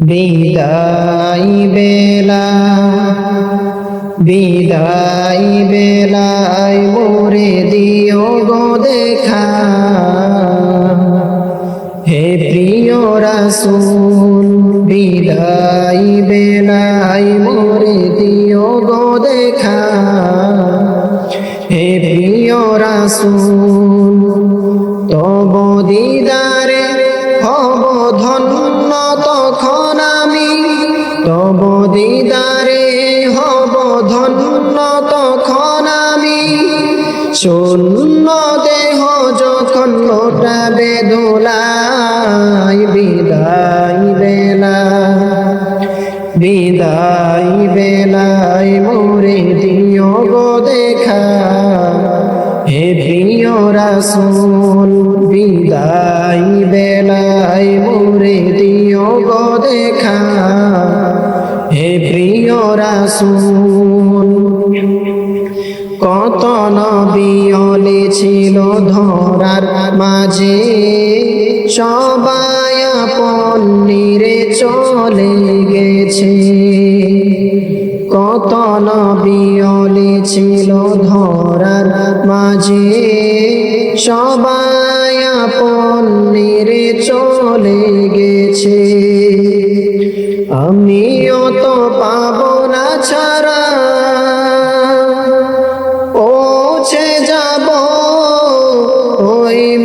বিদায় বেলা, বিদায় বেলায় মোরে দিও গো দেখা। হে প্রিয় রাসূল, বিদায় বেলায় মোরে দিও গো দেখা। হে প্রিয় রাসূল, তব দিদারে হব ধন্য তখন। তব দিদারে, হব ধন্য তখন আমি শূন্য দেহ যখন লোটাবে দোলাই বিদায় বেলা বিদায় বেলায় মোরে দিও গো দেখা। হে প্রিয় রাসূল, বিদায় বেলায় রাসূল। কত নবিয়লে ছিল ধরার মাঝে। সবাই আপন নিরে চলে গেছে। কত নবিয়লে ছিল ধরার মাঝে। সবাই আপন নিরে চলে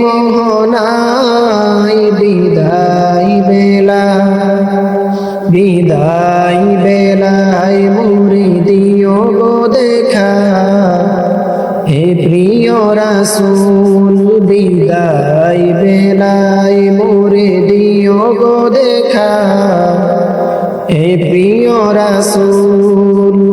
ওই মোহনাই বিদায় বেলা, বিদায় বেলায় মুড়ি দিও গো দেখা। হে প্রিয় রাসূল, বিদায় বেলায় মুড়ি দিও গো দেখা। হে প্রিয় রাসূল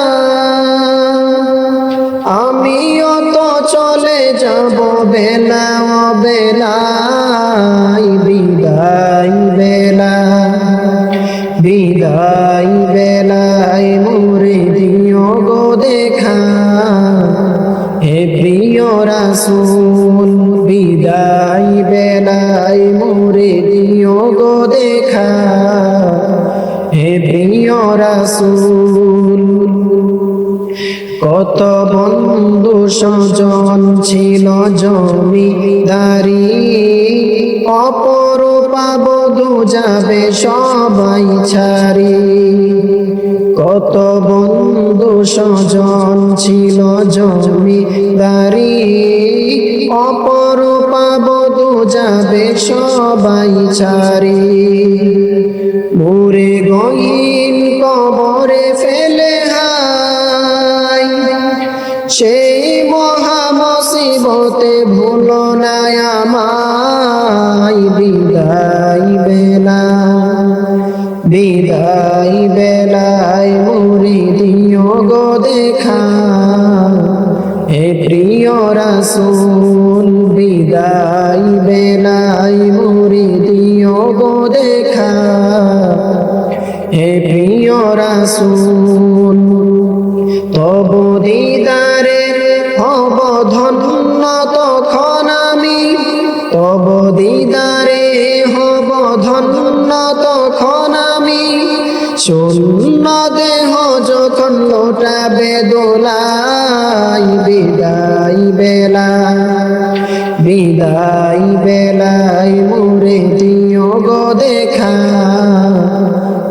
যাব বেলা বেলাই বিদায় বেলা। বিদায় বেলায় মোরে দিও গো দেখা। হে প্রিয় রাসূল, বিদায় বেলায় মোরে দিও গো দেখা। হে প্রিয় রাসূল কত বন্ধু সজন ছিল জমিদারি, অপরূপা বধু যাবে সবাই ছাড়ি। কত বন্ধু সজন ছিল জমিদারি, অপরূপা বধু যাবে সবাই ছাড়ি। মোরে গইন দেখা হে প্রিয় রাসূল বিদায় বেলায় মুড়ি দিও গো দেখা হে প্রিয় রাসূল তব দিদারে হব ধন্য তখন আমি তব দিদারে হব ধন্য তখন আমি দেহ যখন লোটাবে দোলাই বিদায় বেলা, বিদায় বেলায় মোরে দিও গো দেখা।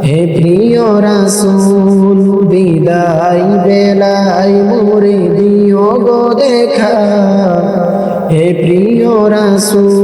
হে প্রিয় রাসূল, বিদায় বেলায় মোরে দিও গো দেখা। হে প্রিয় রাসূল